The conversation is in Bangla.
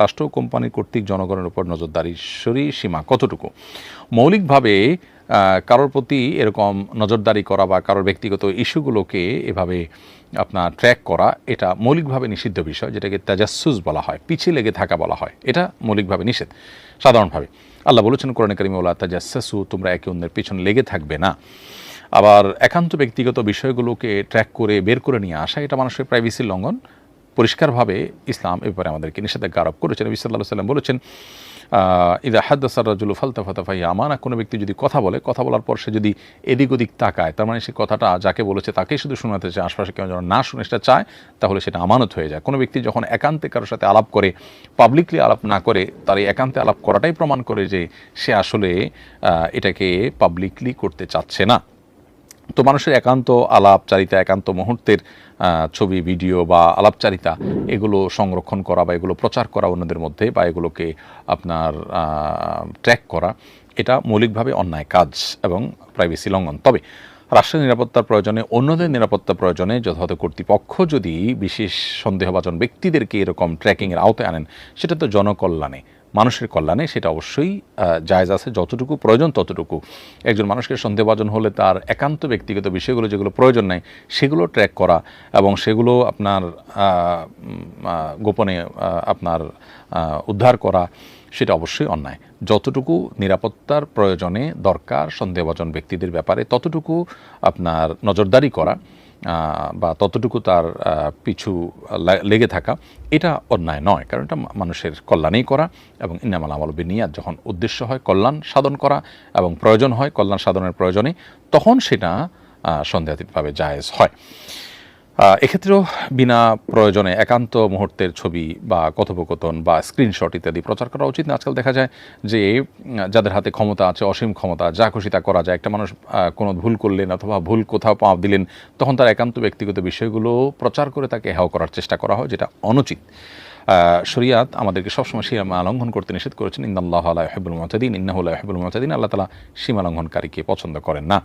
রাষ্ট্র কোম্পানি কর্তৃক জনগণের উপর নজরদারি সরি সীমা কতটুকু? মৌলিকভাবে কারোর প্রতি এরকম নজরদারি করা বা কারোর ব্যক্তিগত ইস্যুগুলোকে এভাবে আপনার ট্র্যাক করা, এটা মৌলিকভাবে নিষিদ্ধ বিষয়, যেটাকে তাজাসুস বলা হয় পিছিয়ে লেগে থাকা বলা হয়, এটা মৌলিকভাবে নিষেধ, সাধারণভাবে। আল্লাহ বলেছেন, কোরআন করিম ওলা তাজাসু তোমরা একে অন্যের পিছনে লেগে থাকবে না। আবার একান্ত ব্যক্তিগত বিষয়গুলোকে ট্র্যাক করে, বের করে নিয়ে আসা, এটা মানুষের প্রাইভেসির লঙ্ঘন পরিষ্কারভাবে ইসলাম এ ব্যাপারে আমাদেরকে নিষেধাজ্ঞা আরোপ করেছেন। নবী সাল্লাম বলেছেন ইদা হাদ্দাসার রাজুল ফালতা ফাতাফাই আমানা কোনো ব্যক্তি যদি কথা বলে, কথা বলার পর সে যদি এদিক ওদিক তাকায়, তার মানে সে কথাটা যাকে বলেছে তাকেই শুধু শোনাতে চায়, আশপাশে কেউ যেন না শুনে সেটা চায়, তাহলে সেটা আমানত হয়ে যায়। কোনো ব্যক্তি যখন একান্তে কারোর সাথে আলাপ করে পাবলিকলি আলাপ না করে, তার এই একান্তে আলাপ করাটাই প্রমাণ করে যে সে আসলে এটাকে পাবলিকলি করতে চাচ্ছে না। তো মানুষের একান্ত আলাপচারিতা, একান্ত মুহূর্তের ছবি, ভিডিও বা আলাপচারিতা, এগুলো সংরক্ষণ করা বা এগুলো প্রচার করা অন্যদের মধ্যে বা এগুলোকে আপনার ট্র্যাক করা, এটা মৌলিকভাবে অন্যায় কাজ এবং প্রাইভেসি লঙ্ঘন। তবে রাষ্ট্রের নিরাপত্তার প্রয়োজনে, অন্যদের নিরাপত্তা প্রয়োজনে যথাযথ কর্তৃপক্ষ যদি বিশেষ সন্দেহভাজন ব্যক্তিদেরকে এরকম ট্র্যাকিংয়ের আওতায় আনেন, সেটা তো জনকল্যাণে, মানুষের কল্যাণে সেটা অবশ্যই জায়জ আছে, যতটুকু প্রয়োজন ততটুকু। একজন মানুষকে সন্দেহভাজন হলে তার একান্ত ব্যক্তিগত বিষয়গুলো যেগুলো প্রয়োজন নেই, সেগুলো ট্র্যাক করা এবং সেগুলো আপনার গোপনে আপনার উদ্ধার করা। সেটা অবশ্যই অন্যায়। যতটুকু নিরাপত্তার প্রয়োজনে দরকার সন্দেহভাজন ব্যক্তিদের ব্যাপারে, ততটুকু আপনার নজরদারি করা বা ততটুকু তার পিছু লেগে থাকা, এটা অন্যায় নয়। কারণ এটা মানুষের কল্যাণেই করা এবং ইন্নামাল আমল বিনিয়াদ যখন উদ্দেশ্য হয় কল্যাণ সাধন করা এবং প্রয়োজন হয় কল্যাণ সাধনের প্রয়োজনে, তখন সেটা সন্দেহাতীতভাবে জায়েজ হয়। এক্ষেত্রেও বিনা প্রয়োজনে একান্ত মুহূর্তের ছবি বা কথোপকথন বা স্ক্রিনশট ইত্যাদি প্রচার করা উচিত। না আজকাল দেখা যায় যে যাদের হাতে ক্ষমতা আছে, অসীম ক্ষমতা, যা খুশি তা করা যায়। একটা মানুষ কোনো ভুল করলেন অথবা ভুল কোথাও পাপ দিলেন, তখন তার একান্ত ব্যক্তিগত বিষয়গুলো প্রচার করে তাকে হেয় করার চেষ্টা করা হয়, যেটা অনুচিত। শরিয়াত আমাদেরকে সবসময় সীমা লঙ্ঘন করতে নিষেধ করেছেন। ইন্দাল্লাহ আল্লাহ হেবুল মতাদিন। ইন্নাহুল্লাহ হেবুল মতাদিন। আল্লাহ তালা সীমা লঙ্ঘনকারীকে পছন্দ করেন না।